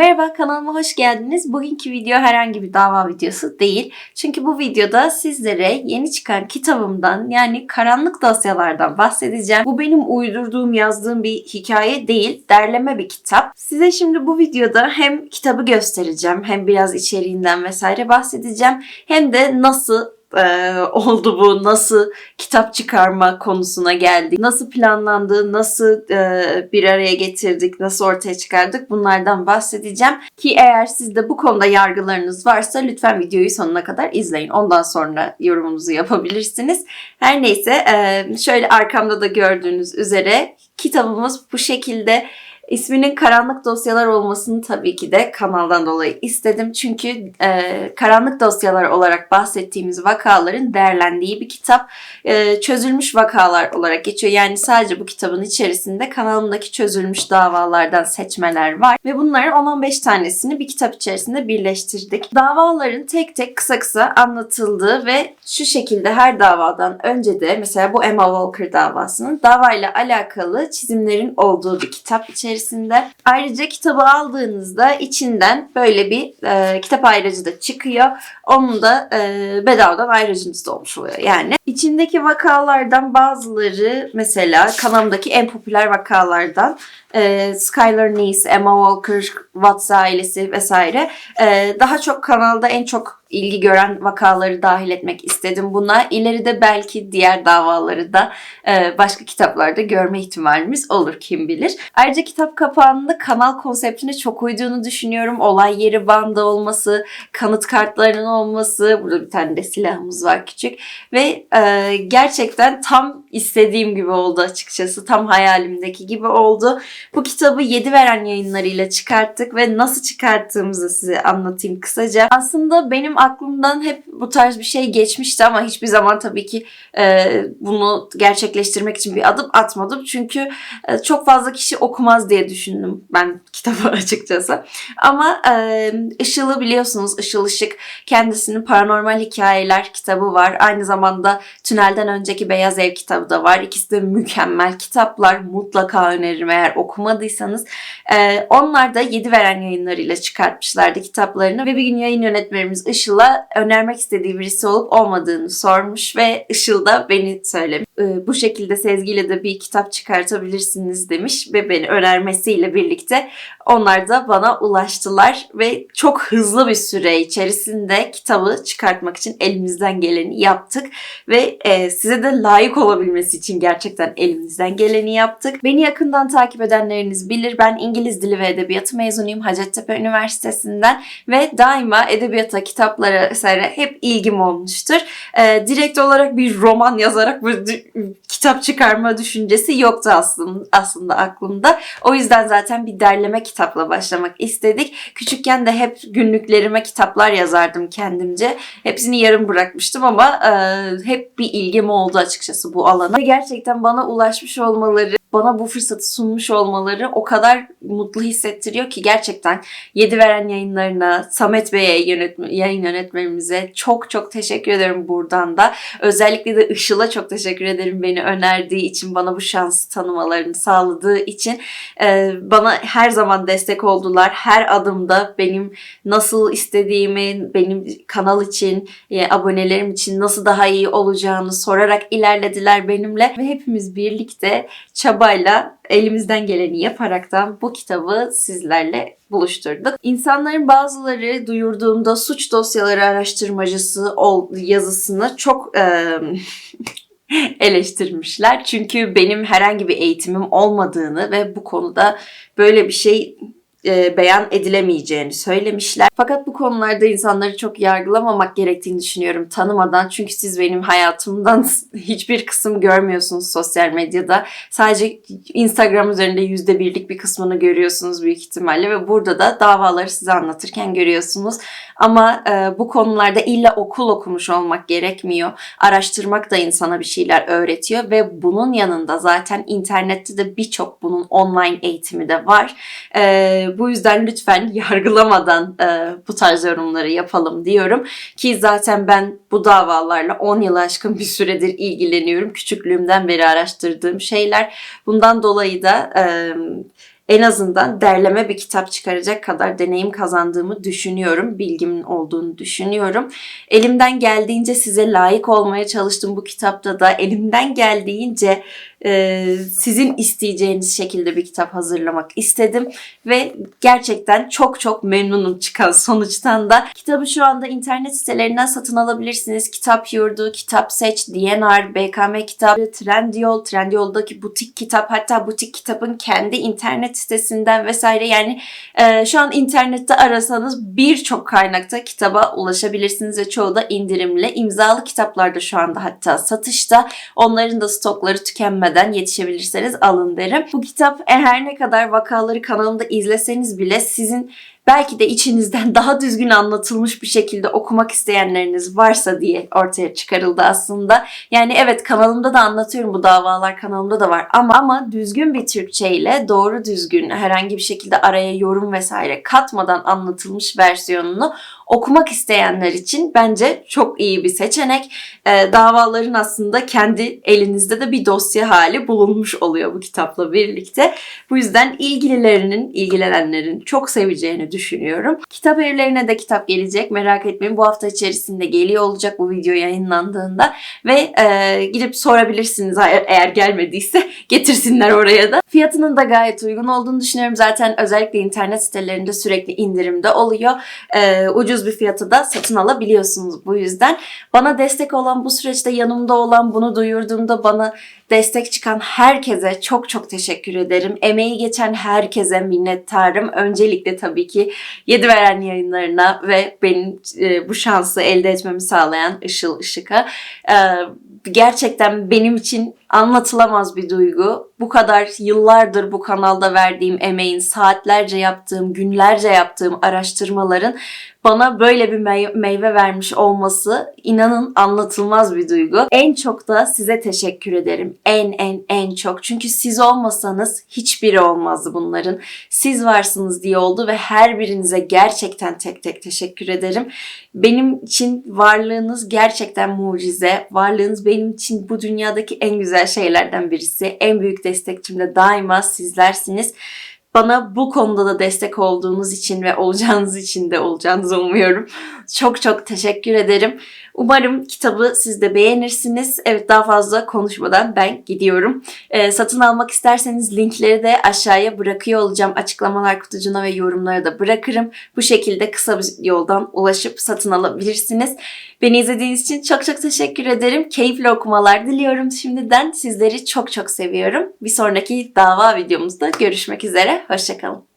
Merhaba kanalıma hoş geldiniz. Bugünkü video herhangi bir dava videosu değil. Çünkü bu videoda sizlere yeni çıkan kitabımdan yani karanlık dosyalardan bahsedeceğim. Bu benim uydurduğum yazdığım bir hikaye değil. Derleme bir kitap. Size şimdi bu videoda hem kitabı göstereceğim hem biraz içeriğinden vesaire bahsedeceğim. Hem de nasıl e, oldu bu, nasıl kitap çıkarma konusuna geldik, nasıl planlandı, nasıl e, bir araya getirdik, nasıl ortaya çıkardık bunlardan bahsedeceğim. Ki eğer sizde bu konuda yargılarınız varsa lütfen videoyu sonuna kadar izleyin. Ondan sonra yorumunuzu yapabilirsiniz. Her neyse e, şöyle arkamda da gördüğünüz üzere kitabımız bu şekilde. İsminin karanlık dosyalar olmasını tabii ki de kanaldan dolayı istedim. Çünkü e, karanlık dosyalar olarak bahsettiğimiz vakaların değerlendiği bir kitap. E, çözülmüş vakalar olarak geçiyor. Yani sadece bu kitabın içerisinde kanalımdaki çözülmüş davalardan seçmeler var. Ve bunların 10-15 tanesini bir kitap içerisinde birleştirdik. Davaların tek tek kısa kısa anlatıldığı ve şu şekilde her davadan önce de mesela bu Emma Walker davasının davayla alakalı çizimlerin olduğu bir kitap içerisinde. Ayrıca kitabı aldığınızda içinden böyle bir e, kitap ayracı da çıkıyor. Onun da e, bedavadan ayracınız da olmuş oluyor yani. İçindeki vakalardan bazıları mesela kanalımdaki en popüler vakalardan e, Skylar Nice, Emma Walker, Watts ailesi vesaire. E, daha çok kanalda en çok ilgi gören vakaları dahil etmek istedim buna. İleride belki diğer davaları da e, başka kitaplarda görme ihtimalimiz olur kim bilir. Ayrıca kitap kapağında kanal konseptine çok uyduğunu düşünüyorum. Olay yeri bandı olması, kanıt kartlarının olması, burada bir tane de silahımız var küçük ve e, gerçekten tam istediğim gibi oldu açıkçası. Tam hayalimdeki gibi oldu. Bu kitabı Yedi Veren yayınlarıyla çıkarttık ve nasıl çıkarttığımızı size anlatayım kısaca. Aslında benim aklımdan hep bu tarz bir şey geçmişti ama hiçbir zaman tabii ki e, bunu gerçekleştirmek için bir adım atmadım. Çünkü e, çok fazla kişi okumaz diye düşündüm ben kitabı açıkçası. Ama e, Işıl'ı biliyorsunuz Işıl Işık kendisinin paranormal hikayeler kitabı var. Aynı zamanda Tünelden Önceki Beyaz Ev kitabı da var. İkisi de mükemmel kitaplar. Mutlaka öneririm eğer okumadıysanız. E, onlar da Yedi Veren yayınlarıyla çıkartmışlardı kitaplarını ve bir gün yayın yönetmenimiz Işıl'a önermek istediği birisi olup olmadığını sormuş ve Işıl da beni söylemiş. E, bu şekilde Sezgi ile de bir kitap çıkartabilirsiniz demiş ve beni önermesiyle birlikte onlar da bana ulaştılar ve çok hızlı bir süre içerisinde kitabı çıkartmak için elimizden geleni yaptık ve e, size de layık olabilmesi için gerçekten elimizden geleni yaptık. Beni yakından takip edenleriniz bilir. Ben İngiliz Dili ve Edebiyatı mezunuyum Hacettepe Üniversitesi'nden ve daima edebiyata, kitaplara vesaire hep ilgim olmuştur. E, direkt olarak bir roman yazarak bu kitap çıkarma düşüncesi yoktu aslında, aslında aklımda. O yüzden zaten bir derleme kitapla başlamak istedik. Küçükken de hep günlüklerime kitaplar yazardım kendimce. Hepsini yarım bırakmıştım ama e, hep bir ilgim oldu açıkçası bu alana. Gerçekten bana ulaşmış olmaları, bana bu fırsatı sunmuş olmaları o kadar mutlu hissettiriyor ki gerçekten Yedi Veren yayınlarına, Samet Bey'e yönetme, yayın yönetmenimize çok çok teşekkür ederim buradan da. Özellikle de Işıl'a çok teşekkür ederim beni önerdiği için, bana bu şansı tanımalarını sağladığı için. Ee, bana her zaman destek oldular. Her adımda benim nasıl istediğimi, benim kanal için, e, abonelerim için nasıl daha iyi olacağını sorarak ilerlediler benimle. Ve hepimiz birlikte çabayla elimizden geleni yaparaktan bu kitabı sizlerle buluşturduk. İnsanların bazıları duyurduğumda suç dosyaları araştırmacısı ol yazısını çok e, eleştirmişler. Çünkü benim herhangi bir eğitimim olmadığını ve bu konuda böyle bir şey e, beyan edilemeyeceğini söylemişler. Fakat bu konularda insanları çok yargılamamak gerektiğini düşünüyorum tanımadan. Çünkü siz benim hayatımdan hiçbir kısım görmüyorsunuz sosyal medyada. Sadece Instagram üzerinde yüzde birlik bir kısmını görüyorsunuz büyük ihtimalle ve burada da davaları size anlatırken görüyorsunuz. Ama e, bu konularda illa okul okumuş olmak gerekmiyor. Araştırmak da insana bir şeyler öğretiyor ve bunun yanında zaten internette de birçok bunun online eğitimi de var. E, bu yüzden lütfen yargılamadan e, bu tarz yorumları yapalım diyorum. Ki zaten ben bu davalarla 10 yıl aşkın bir süredir ilgileniyorum. Küçüklüğümden beri araştırdığım şeyler. Bundan dolayı da e, en azından derleme bir kitap çıkaracak kadar deneyim kazandığımı düşünüyorum. Bilgimin olduğunu düşünüyorum. Elimden geldiğince size layık olmaya çalıştım bu kitapta da. Elimden geldiğince e, sizin isteyeceğiniz şekilde bir kitap hazırlamak istedim ve gerçekten çok çok memnunum çıkan sonuçtan da. Kitabı şu anda internet sitelerinden satın alabilirsiniz. Kitap Yurdu, Kitap Seç, DNR, BKM Kitap, Trendyol, Trendyol'daki butik kitap hatta butik kitabın kendi internet sitesinden vesaire yani e, şu an internette arasanız birçok kaynakta kitaba ulaşabilirsiniz ve çoğu da indirimli. İmzalı kitaplar da şu anda hatta satışta. Onların da stokları tükenmeden yetişebilirseniz alın derim. Bu kitap her ne kadar vakaları kanalımda izleseniz bile sizin belki de içinizden daha düzgün anlatılmış bir şekilde okumak isteyenleriniz varsa diye ortaya çıkarıldı aslında. Yani evet kanalımda da anlatıyorum bu davalar kanalımda da var ama ama düzgün bir Türkçe ile doğru düzgün herhangi bir şekilde araya yorum vesaire katmadan anlatılmış versiyonunu okumak isteyenler için bence çok iyi bir seçenek. Ee, davaların aslında kendi elinizde de bir dosya hali bulunmuş oluyor bu kitapla birlikte. Bu yüzden ilgililerinin, ilgilenenlerin çok seveceğini düşünüyorum. Kitap evlerine de kitap gelecek. Merak etmeyin bu hafta içerisinde geliyor olacak bu video yayınlandığında. Ve e, gidip sorabilirsiniz eğer gelmediyse getirsinler oraya da. Fiyatının da gayet uygun olduğunu düşünüyorum. Zaten özellikle internet sitelerinde sürekli indirimde oluyor. E, ucuz bir fiyatı da satın alabiliyorsunuz bu yüzden. Bana destek olan bu süreçte yanımda olan bunu duyurduğumda bana destek çıkan herkese çok çok teşekkür ederim. Emeği geçen herkese minnettarım. Öncelikle tabii ki Yedi Veren yayınlarına ve benim e, bu şansı elde etmemi sağlayan Işıl Işık'a. E, gerçekten benim için anlatılamaz bir duygu. Bu kadar yıllardır bu kanalda verdiğim emeğin, saatlerce yaptığım, günlerce yaptığım araştırmaların bana böyle bir mey- meyve vermiş olması inanın anlatılmaz bir duygu. En çok da size teşekkür ederim. En en en çok. Çünkü siz olmasanız hiçbiri olmazdı bunların. Siz varsınız diye oldu ve her birinize gerçekten tek tek teşekkür ederim. Benim için varlığınız gerçekten mucize. Varlığınız benim için bu dünyadaki en güzel şeylerden birisi. En büyük destekçim de daima sizlersiniz. Bana bu konuda da destek olduğunuz için ve olacağınız için de olacağınızı umuyorum. Çok çok teşekkür ederim. Umarım kitabı siz de beğenirsiniz. Evet daha fazla konuşmadan ben gidiyorum. Ee, satın almak isterseniz linkleri de aşağıya bırakıyor olacağım. Açıklamalar kutucuğuna ve yorumlara da bırakırım. Bu şekilde kısa bir yoldan ulaşıp satın alabilirsiniz. Beni izlediğiniz için çok çok teşekkür ederim. Keyifli okumalar diliyorum şimdiden. Sizleri çok çok seviyorum. Bir sonraki dava videomuzda görüşmek üzere. Hoşçakalın.